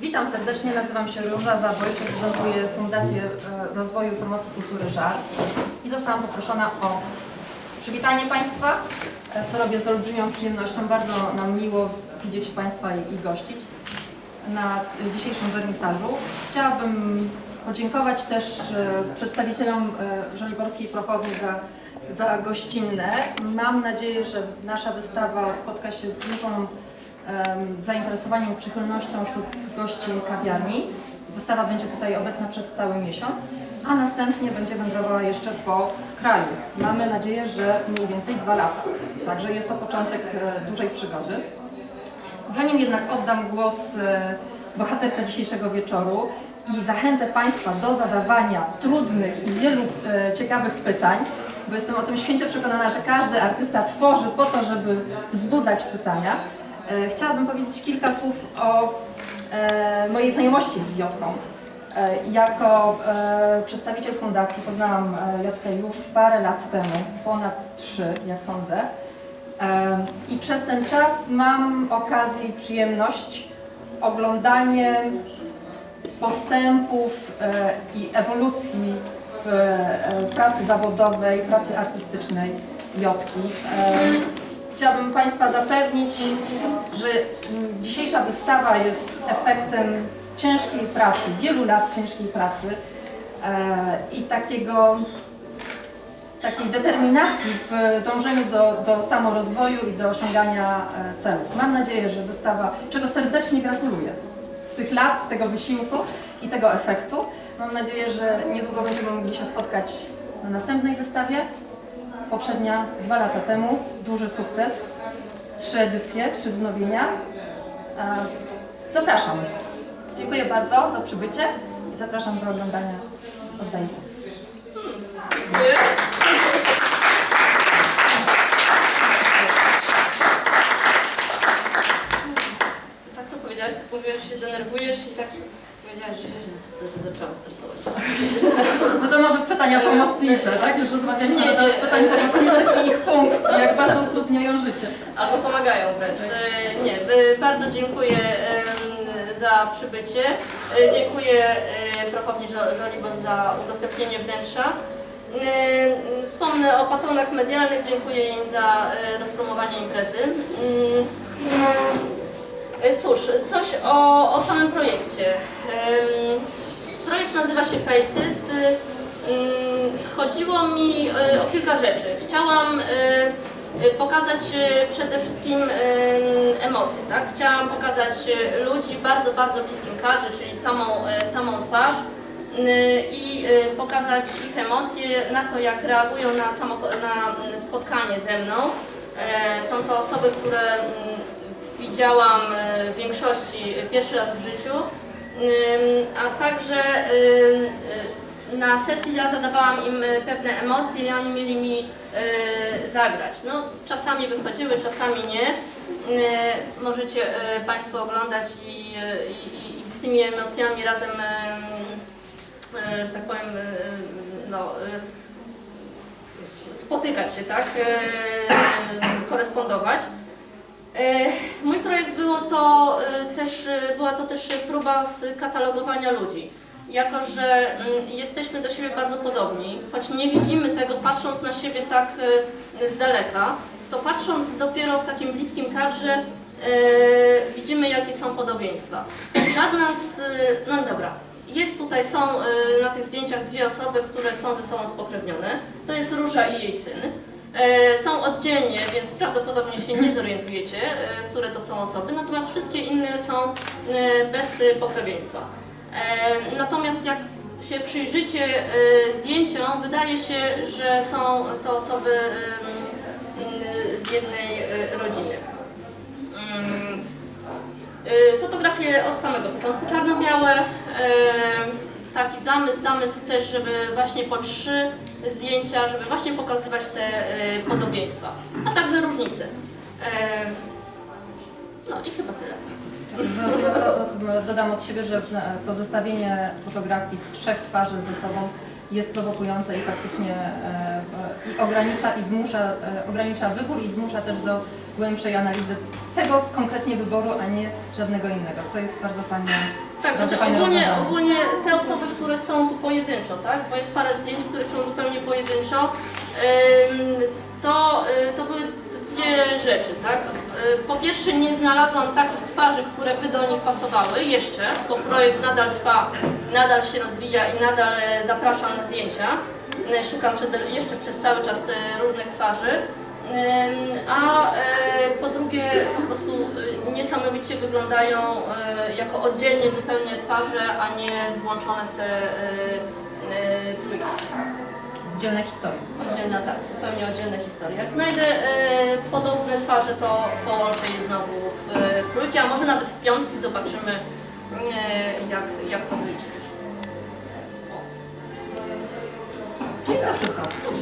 Witam serdecznie, nazywam się Róża Zabojczyk, reprezentuję Fundację e, Rozwoju i Promocji Kultury ΖAR i zostałam poproszona o przywitanie Państwa, e, co robię z olbrzymią przyjemnością. Bardzo nam miło widzieć Państwa i, gościć na dzisiejszym wernisażu. Chciałabym podziękować też e, przedstawicielom Żoliborskiej Prochowni za, za gościnne. Mam nadzieję, że nasza wystawa spotka się z dużą zainteresowaniem i przychylnością wśród gości kawiarni. Wystawa będzie tutaj obecna przez cały miesiąc, a następnie będzie wędrowała jeszcze po kraju. Mamy nadzieję, że mniej więcej dwa lata. Także jest to początek e, dużej przygody. Zanim jednak oddam głos e, bohaterce dzisiejszego wieczoru i zachęcę Państwa do zadawania trudnych i wielu e, ciekawych pytań, bo jestem o tym święcie przekonana, że każdy artysta tworzy po to, żeby wzbudzać pytania, chciałabym powiedzieć kilka słów o e, mojej znajomości z Jotką. E, Jako e, przedstawiciel fundacji poznałam e, Jotkę już parę lat temu, ponad trzy, jak sądzę. E, I przez ten czas mam okazję i przyjemność oglądanie postępów e, i ewolucji w e, pracy zawodowej, pracy artystycznej Jotki. Chciałabym Państwa zapewnić, że mm, dzisiejsza wystawa jest efektem ciężkiej pracy, wielu lat ciężkiej pracy e, i takiego takiej determinacji w dążeniu do, do samorozwoju i do osiągania e, celów. Mam nadzieję, że wystawa, czego serdecznie gratuluję, tych lat, tego wysiłku i tego efektu. Mam nadzieję, że niedługo będziemy mogli się spotkać na następnej wystawie. Poprzednia dwa lata temu, duży sukces, trzy edycje, trzy wznowienia. E, Zapraszam. Dziękuję bardzo za przybycie i zapraszam do oglądania. Oddaję głos. Tak to powiedziałaś, tak mówiłaś, że się denerwujesz i tak powiedziałaś, że zaczęłam stresować. No to może pytania pomocnicze, tak? Już rozmawialiśmy Nie, na temat nie, pytań pomocniczych i ich funkcji, jak bardzo utrudniają życie. Albo pomagają wręcz. E, Nie, e, bardzo dziękuję em, za przybycie. E, Dziękuję e, Prochowni Żo- Żolibor za udostępnienie wnętrza. E, Wspomnę o patronach medialnych, dziękuję im za e, rozpromowanie imprezy. Mm, Cóż, coś o, o samym projekcie. Projekt nazywa się Faces. Ym, Chodziło mi e, o kilka rzeczy. Chciałam e, e, pokazać e, przede wszystkim em, emocje, tak? Chciałam pokazać e, ludzi bardzo, bardzo bliskim kadrze, czyli samą, e, samą twarz y, i e, pokazać ich emocje na to, jak reagują na, samo, na mm, spotkanie ze mną. E, Są to osoby, które mm, widziałam e, w większości pierwszy raz w życiu, a także y, na sesji ja zadawałam im pewne emocje i oni mieli mi zagrać. No, czasami wychodziły, czasami nie. Możecie Państwo oglądać i, i, i z tymi emocjami razem, że tak powiem, no, spotykać się, tak, też, e, była to też próba skatalogowania ludzi. Jako, że mm, jesteśmy do siebie bardzo podobni, choć nie widzimy tego patrząc na siebie tak e, z daleka, to patrząc dopiero w takim bliskim kadrze e, widzimy jakie są podobieństwa. Żadna z... No dobra, jest tutaj, są na tych zdjęciach dwie osoby, które są ze sobą spokrewnione. To jest Róża i jej syn. E, Są oddzielnie, więc prawdopodobnie się nie zorientujecie, e, które to są osoby, natomiast wszystkie inne są e, bez pokrewieństwa. Natomiast jak się przyjrzycie zdjęciom, wydaje się, że są to osoby z jednej rodziny. Mm, Fotografie od samego początku czarno-białe. E, Taki zamysł, zamysł też, żeby właśnie po trzy zdjęcia, żeby właśnie pokazywać te e, podobieństwa, a także różnice. E, No i chyba tyle. Dodam od siebie, że e, to zestawienie fotografii trzech twarzy ze sobą jest prowokujące i faktycznie e, i ogranicza i zmusza, e, ogranicza wybór i zmusza też do głębszej analizy tego konkretnie wyboru, a nie żadnego innego. To jest bardzo fajne Tak, Bardzo znaczy fajne ogólnie, rozwiązanie. ogólnie te osoby, które są tu pojedynczo, tak? Bo jest parę zdjęć, które są zupełnie pojedynczo. Ym, To, y, to były dwie rzeczy, tak? Y, Po pierwsze nie znalazłam takich twarzy, które by do nich pasowały jeszcze, bo projekt nadal trwa, nadal się rozwija i nadal e, zapraszam na zdjęcia. Y, Szukam przed, jeszcze przez cały czas e, różnych twarzy. A e, po drugie po prostu e, niesamowicie wyglądają e, jako oddzielnie zupełnie twarze, a nie złączone w te trójki. Oddzielne historie. Oddzielne, tak, zupełnie oddzielne historie. Jak znajdę podobne twarze, to połączę je znowu w, w trójki, a może nawet w piątki zobaczymy jak, jak to wyjdzie. Czyli to wszystko. To wszystko.